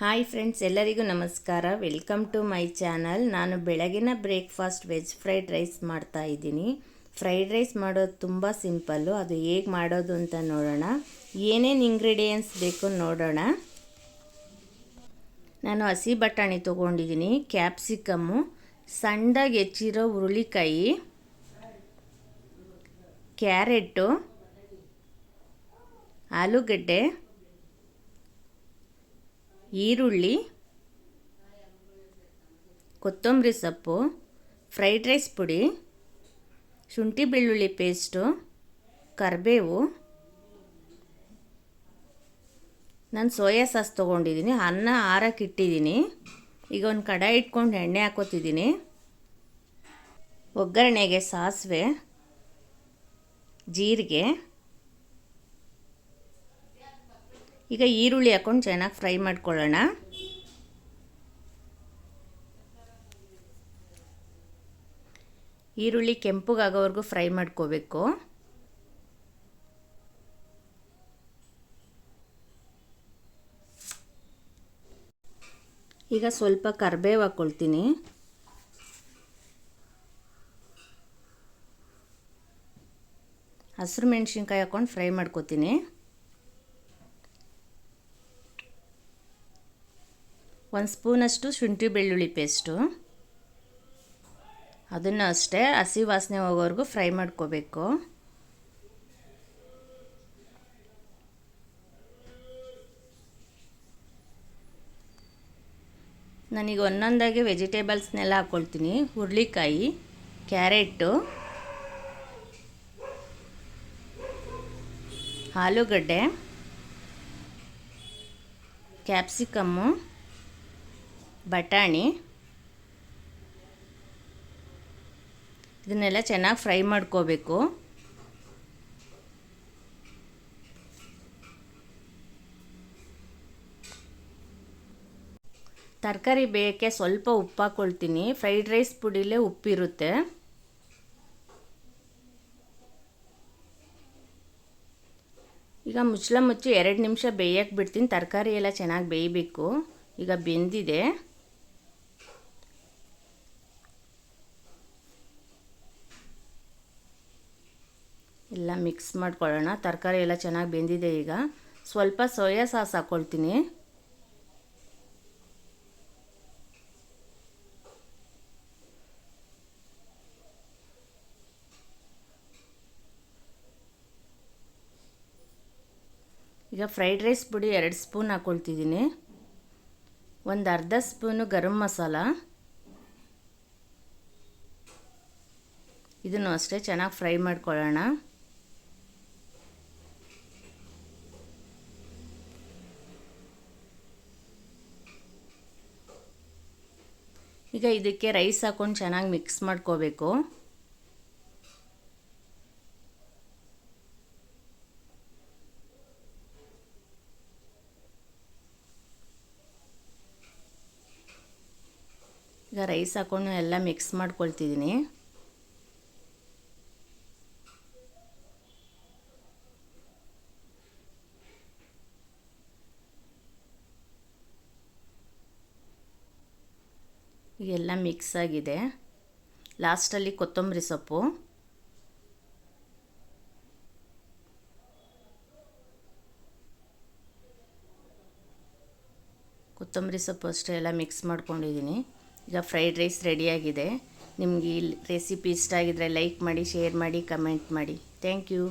Hi friends, ಎಲ್ಲರಿಗೂ ನಮಸ್ಕಾರ. Welcome to my channel. ನಾನು ಬೆಳಗಿನ ಬ್ರೇಕ್ಫಾಸ್ಟ್ ವೆಜ್ ಫ್ರೈಡ್ ರೈಸ್ ಮಾಡ್ತಾ ಇದ್ದೀನಿ. ಫ್ರೈಡ್ ರೈಸ್ ಮಾಡೋದು ತುಂಬ ಸಿಂಪಲ್ಲು. ಅದು ಹೇಗೆ ಮಾಡೋದು ಅಂತ ನೋಡೋಣ. ಏನೇನು ಇಂಗ್ರೀಡಿಯೆಂಟ್ಸ್ ಬೇಕು ನೋಡೋಣ. ನಾನು ಹಸಿ ಬಟಾಣಿ ತೊಗೊಂಡಿದ್ದೀನಿ, ಕ್ಯಾಪ್ಸಿಕಮ್ಮು, ಸಣ್ಣದಾಗಿ ಹೆಚ್ಚಿರೋ ಹುರುಳಿಕಾಯಿ ಕ್ಯಾರೆಟು ಆಲೂಗಡ್ಡೆ ಈರುಳ್ಳಿ, ಕೊತ್ತಂಬರಿ ಸೊಪ್ಪು ಫ್ರೈಡ್ ರೈಸ್ ಪುಡಿ, ಶುಂಠಿ ಬೆಳ್ಳುಳ್ಳಿ ಪೇಸ್ಟು ಕರಿಬೇವು. ನಾನು ಸೋಯಾ ಸಾಸ್ ತೊಗೊಂಡಿದ್ದೀನಿ ಅನ್ನ ಆರಕ್ಕೆ ಇಟ್ಟಿದ್ದೀನಿ ಈಗ ಒಂದು ಕಡಾಯಿ ಇಟ್ಕೊಂಡು ಎಣ್ಣೆ ಹಾಕೋತಿದ್ದೀನಿ ಒಗ್ಗರಣೆಗೆ ಸಾಸಿವೆ, ಜೀರಿಗೆ ಈಗ ಈರುಳ್ಳಿ ಹಾಕ್ಕೊಂಡು ಚೆನ್ನಾಗಿ ಫ್ರೈ ಮಾಡ್ಕೊಳ್ಳೋಣ. ಈರುಳ್ಳಿ ಕೆಂಪುಗಾಗೋವರೆಗೂ ಫ್ರೈ ಮಾಡ್ಕೋಬೇಕು. ಈಗ ಸ್ವಲ್ಪ ಕರ್ಬೇವು ಹಾಕ್ಕೊಳ್ತೀನಿ. ಹಸಿರು ಮೆಣಸಿನ್ಕಾಯಿ ಹಾಕ್ಕೊಂಡು ಫ್ರೈ ಮಾಡ್ಕೋತೀನಿ. ಒಂದು ಸ್ಪೂನಷ್ಟು ಶುಂಠಿ ಬೆಳ್ಳುಳ್ಳಿ ಪೇಸ್ಟು. ಅದನ್ನು ಅಷ್ಟೇ ಹಸಿ ವಾಸನೆ ಹೋಗೋವರೆಗೂ ಫ್ರೈ ಮಾಡ್ಕೋಬೇಕು. ನಾನೀಗ ಒಂದೊಂದಾಗಿ ವೆಜಿಟೇಬಲ್ಸ್ನೆಲ್ಲ ಹಾಕ್ಕೊಳ್ತೀನಿ ಹುರುಳಿಕಾಯಿ ಕ್ಯಾರೆಟು ಆಲೂಗಡ್ಡೆ, ಕ್ಯಾಪ್ಸಿಕಮ್ಮು. ಬಟಾಣಿ. ಇದನ್ನೆಲ್ಲ ಚೆನ್ನಾಗಿ ಫ್ರೈ ಮಾಡ್ಕೋಬೇಕು. ತರಕಾರಿ ಬೇಯಕ್ಕೆ ಸ್ವಲ್ಪ ಉಪ್ಪು ಹಾಕ್ಕೊಳ್ತೀನಿ ಫ್ರೈಡ್ ರೈಸ್ ಪುಡಿಲೇ ಉಪ್ಪಿರುತ್ತೆ. ಈಗ ಮುಚ್ಚಳ ಮುಚ್ಚಿ ಎರಡು ನಿಮಿಷ ಬೇಯಕ್ಕೆ ಬಿಡ್ತೀನಿ. ತರಕಾರಿ ಎಲ್ಲ ಚೆನ್ನಾಗಿ ಬೇಯಬೇಕು. ಈಗ ಬೆಂದಿದೆ. ಎಲ್ಲ ಮಿಕ್ಸ್ ಮಾಡ್ಕೊಳ್ಳೋಣ. ತರಕಾರಿ ಎಲ್ಲ ಚೆನ್ನಾಗಿ ಬೆಂದಿದೆ ಈಗ. ಸ್ವಲ್ಪ ಸೋಯಾ ಸಾಸ್ ಹಾಕ್ಕೊಳ್ತೀನಿ ಈಗ ಫ್ರೈಡ್ ರೈಸ್ ಪುಡಿ ಎರಡು ಸ್ಪೂನ್ ಹಾಕ್ಕೊಳ್ತಿದ್ದೀನಿ ಒಂದು ಅರ್ಧ ಸ್ಪೂನು ಗರಂ ಮಸಾಲ. ಇದನ್ನು ಅಷ್ಟೇ ಚೆನ್ನಾಗಿ ಫ್ರೈ ಮಾಡ್ಕೊಳ್ಳೋಣ. ಈಗ ಇದಕ್ಕೆ ರೈಸ್ ಹಾಕ್ಕೊಂಡು ಚೆನ್ನಾಗಿ ಮಿಕ್ಸ್ ಮಾಡ್ಕೋಬೇಕು. ಈಗ ರೈಸ್ ಹಾಕ್ಕೊಂಡು ಎಲ್ಲ ಮಿಕ್ಸ್ ಮಾಡ್ಕೊಳ್ತಿದ್ದೀನಿ. ಎಲ್ಲ ಮಿಕ್ಸ್ ಆಗಿದೆ. ಲಾಸ್ಟಲ್ಲಿ ಕೊತ್ತಂಬರಿ ಸೊಪ್ಪು. ಕೊತ್ತಂಬರಿ ಸೊಪ್ಪು ಅಷ್ಟೇ ಎಲ್ಲ ಮಿಕ್ಸ್ ಮಾಡ್ಕೊಂಡಿದ್ದೀನಿ. ಈಗ ಫ್ರೈಡ್ ರೈಸ್ ರೆಡಿಯಾಗಿದೆ ನಿಮಗೆ ಈ ರೆಸಿಪಿ ಇಷ್ಟ ಆಗಿದ್ದರೆ ಲೈಕ್ ಮಾಡಿ ಶೇರ್ ಮಾಡಿ ಕಮೆಂಟ್ ಮಾಡಿ. Thank you